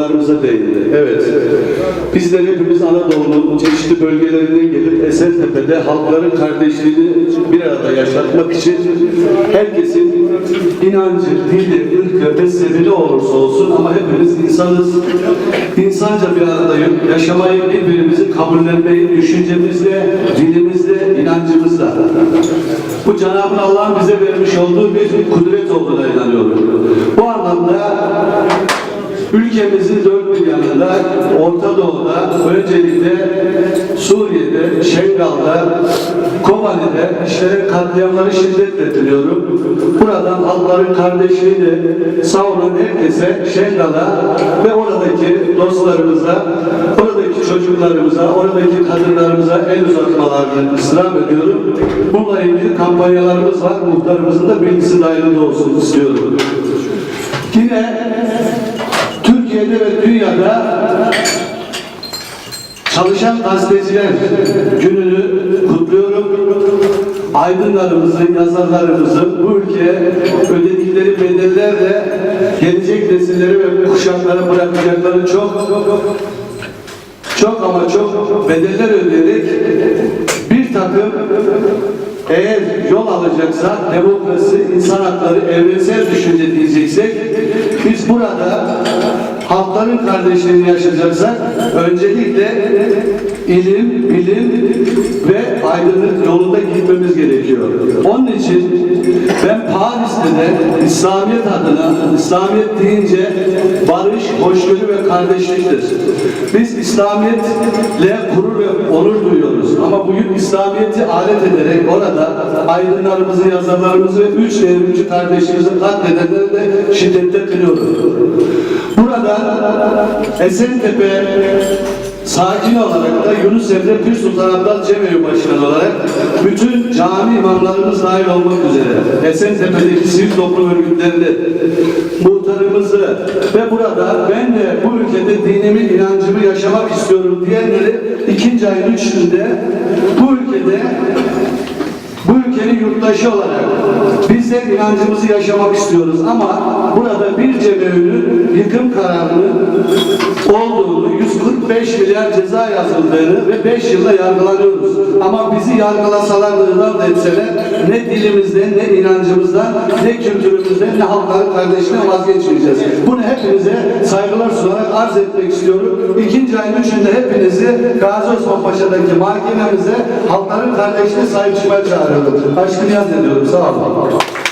konularımıza değindi. Evet, bizler hepimiz Anadolu'nun çeşitli bölgelerinden gelip Esentepe'de halkların kardeşliğini bir arada yaşatmak için herkesin inancı, dili, ırkı, mezhebi ne olursa olsun ama hepimiz insanız. İnsanca bir aradayım. Yaşamayı, birbirimizi kabullenmeyi düşüncemizle, dilimizle, inancımızla. Bu Cenab-ı Allah'ın bize vermiş olduğu bir kudret olduğuna inanıyorum. Bu anlamda ülkemizin dört bir yanında, Orta Doğu'da, öncelikle Suriye'de, Şengal'da, Kobani'de işlere katliamları şiddetle diliyorum. Buradan halkların kardeşliğini savunan herkese, Şengal'a ve oradaki dostlarımıza, oradaki çocuklarımıza, oradaki kadınlarımıza el uzatmalarını ısrar ediyorum. Bununla ilgili kampanyalarımız var. Muhtarımızın da bilgisi dahilinde olsun istiyorum. Yine dünyada çalışan gazeteciler gününü kutluyorum. Aydınlarımızın, yazarlarımızın bu ülkeye ödedikleri bedellerle gelecek nesilleri ve kuşaklara bırakacakları çok çok ama çok bedeller ödeyerek bir takım eğer yol alacaksak demokrasi, insan hakları, evrensel düşünce diyeceksek biz burada halkların kardeşliğini yaşayacaksak öncelikle ilim, bilim ve aydınlık yolunda gitmemiz gerekiyor. Onun için ben Paris'te de İslamiyet adına, İslamiyet deyince barış, hoşgörü ve kardeşliktir. Biz İslamiyetle gurur ve onur duyuyoruz. Ama bugün İslamiyet'i alet ederek orada aydınlarımızı, yazarlarımızı ve üç devrimci kardeşimizi katledenleri de şiddetle kınıyoruz. Burada Esentepe sakin olarak da Yunus Emre Pir Sultan Abdal Cemevi Başkanı olarak bütün cami imamlarımız dahil olmak üzere Esentepe'deki sivil toplum örgütlerini, muhtarımızı ve burada ben de bu ülkede dinimi, inancımı yaşamak istiyorum diyenleri ikinci ayın üçünde bu ülkede bu ülkenin yurttaşı olarak biz de inancımızı yaşamak istiyoruz. Ama burada bir cemevinin yıkım kararının olduğunu, 145 milyar ceza yazıldığını ve 5 yılda yargılanıyoruz. Ama bizi yargılasalar da etseler ne dilimizden, ne inancımızdan, ne kültürümüzden, ne halkların kardeşliğinden vazgeçmeyeceğiz. Bunu hepinize saygılar sunarak arz etmek istiyorum. İkinci ayın üçünde hepinizi Gazi Osman Paşa'daki mahkememize halkların kardeşliğine sahip çıkmaya çağırıyorum. Aşkı niyaz ediyorum. Sağ olun.